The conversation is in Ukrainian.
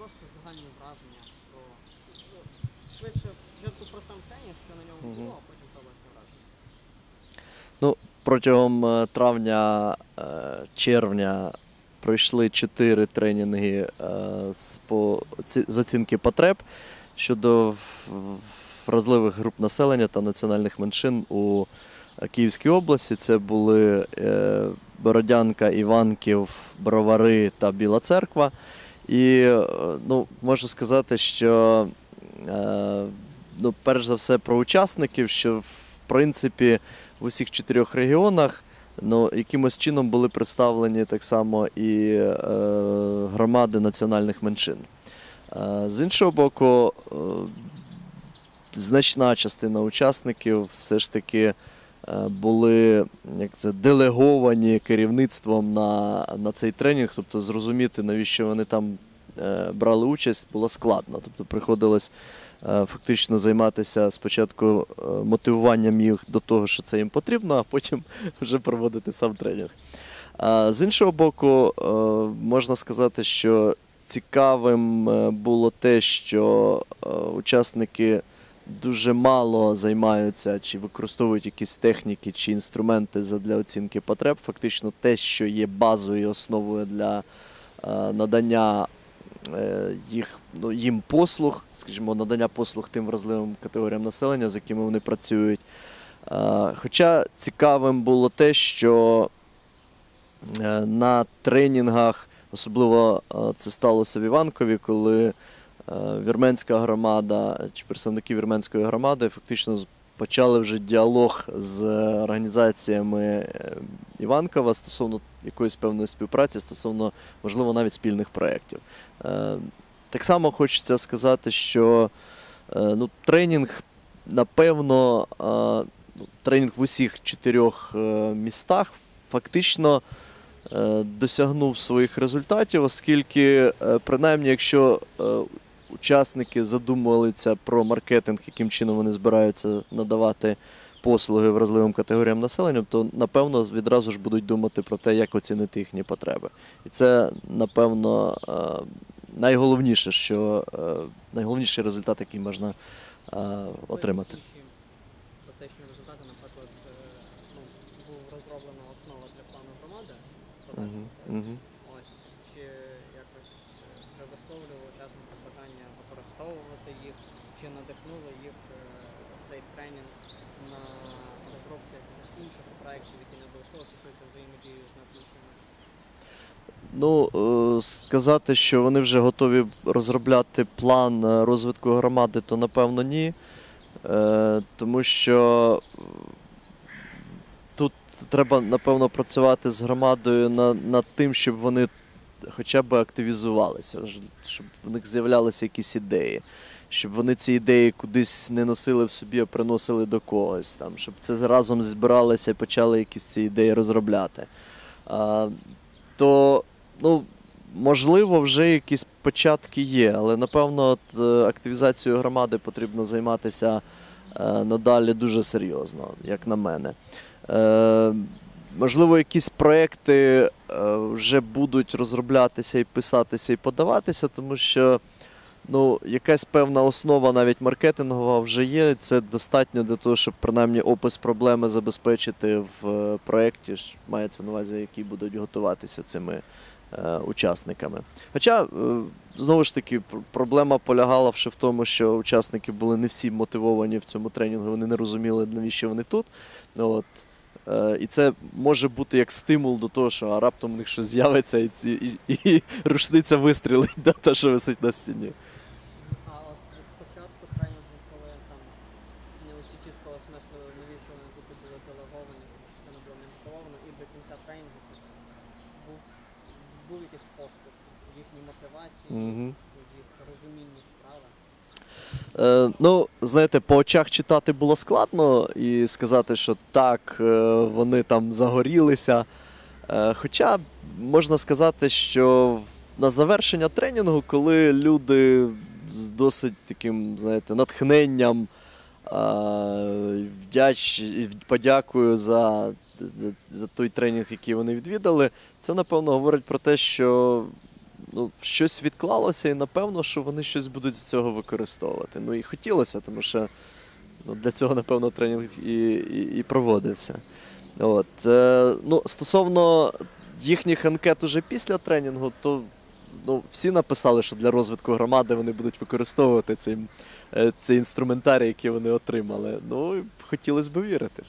просто загальні враження про ну, швидше спочатку про сам тренінг, що на ньому було, а потім про власне враження. Протягом е, травня, е, червня пройшли чотири тренінги е, з, по, з оцінки потреб щодо вразливих груп населення та національних меншин у Київській області. Це були Бородянка, Іванків, Бровари та Біла Церква. І е, ну, можу сказати, що е, ну, перш за все про учасників, що в принципі в усіх чотирьох регіонах ну, якимось чином були представлені так само і е, громади національних меншин. З іншого боку, значна частина учасників все ж таки були як це, делеговані керівництвом на, на цей тренінг, тобто зрозуміти, навіщо вони там е, брали участь, було складно. Тобто приходилось е, фактично займатися спочатку е, мотивуванням їх до того, що це їм потрібно, а потім вже проводити сам тренінг. З іншого боку, е, можна сказати, що цікавим е, було те, що е, учасники дуже мало займаються чи використовують якісь техніки чи інструменти для оцінки потреб. Фактично те, що є базовою основою для е, надання е, їх, ну, їм послуг, скажімо, надання послуг тим вразливим категоріям населення, з якими вони працюють. Е, Хоча цікавим було те, що на тренінгах, особливо це сталося в Іванкові, коли вірменська громада чи представники вірменської громади фактично почали вже діалог з організаціями е, Іванкова стосовно якоїсь певної співпраці, стосовно, можливо, навіть спільних проєктів. Е, Так само хочеться сказати, що е, ну, тренінг, напевно, е, ну, тренінг в усіх чотирьох е, містах фактично е, досягнув своїх результатів, оскільки, е, принаймні, якщо е, учасники задумувалися про маркетинг, яким чином вони збираються надавати послуги вразливим категоріям населення, то напевно відразу ж будуть думати про те, як оцінити їхні потреби. І це, напевно, е, найголовніше, що е, найголовніший результат, який можна е, отримати. Інші Практичні результати, наприклад, ну, був розроблена основа для плану громади. Використовувати їх, чи надихнули їх е, цей тренінг на розробку якихось інших проєктів, які не обов'язково стосуються взаємодії з нацменшинами? Ну, е, сказати, що вони вже готові розробляти план е, розвитку громади, то напевно ні. Тому що тут треба, напевно, працювати з громадою над тим, щоб вони хоча б активізувалися, щоб в них з'являлися якісь ідеї, щоб вони ці ідеї кудись не носили в собі, а приносили до когось, там, щоб це разом збиралися і почали якісь ці ідеї розробляти. А, то, ну, можливо, вже якісь початки є, але напевно от, е, активізацією громади потрібно займатися е, надалі дуже серйозно, як на мене. Можливо, якісь проекти е, вже будуть розроблятися і писатися і подаватися, тому що ну, якась певна основа, навіть маркетингова, вже є. Це достатньо для того, щоб принаймні опис проблеми забезпечити в е, проєкті, мається на увазі, які будуть готуватися цими е, учасниками. Хоча, знову ж таки, проблема полягала ще в тому, що учасники були не всі мотивовані в цьому тренінгу, вони не розуміли, навіщо вони тут. От. Е, І це може бути як стимул до того, що а раптом у них щось з'явиться і, ці, і, і рушниця вистрілить на те, що висить на стіні. А от від початку тренінгу, коли там не усі чітко осмислили, навіщо вони тут були делеговані, частина була не і до кінця тренінгу був, був якийсь поступ в їхній мотивації, в їх розумінні справи. Е, ну, знаєте, по очах читати було складно і сказати, що так, е, вони там загорілися. Е, хоча можна сказати, що на завершення тренінгу, коли люди з досить таким, знаєте, натхненням вдяч, подякую за, за, за той тренінг, який вони відвідали, це напевно говорить про те, що ну, щось відклалося, і напевно, що вони щось будуть з цього використовувати. Ну і хотілося, тому що ну, для цього, напевно, тренінг і, і, і проводився. От, е, ну, стосовно їхніх анкет уже після тренінгу, то ну, всі написали, що для розвитку громади вони будуть використовувати цей, е, цей інструментарій, який вони отримали. Ну, хотілося б вірити.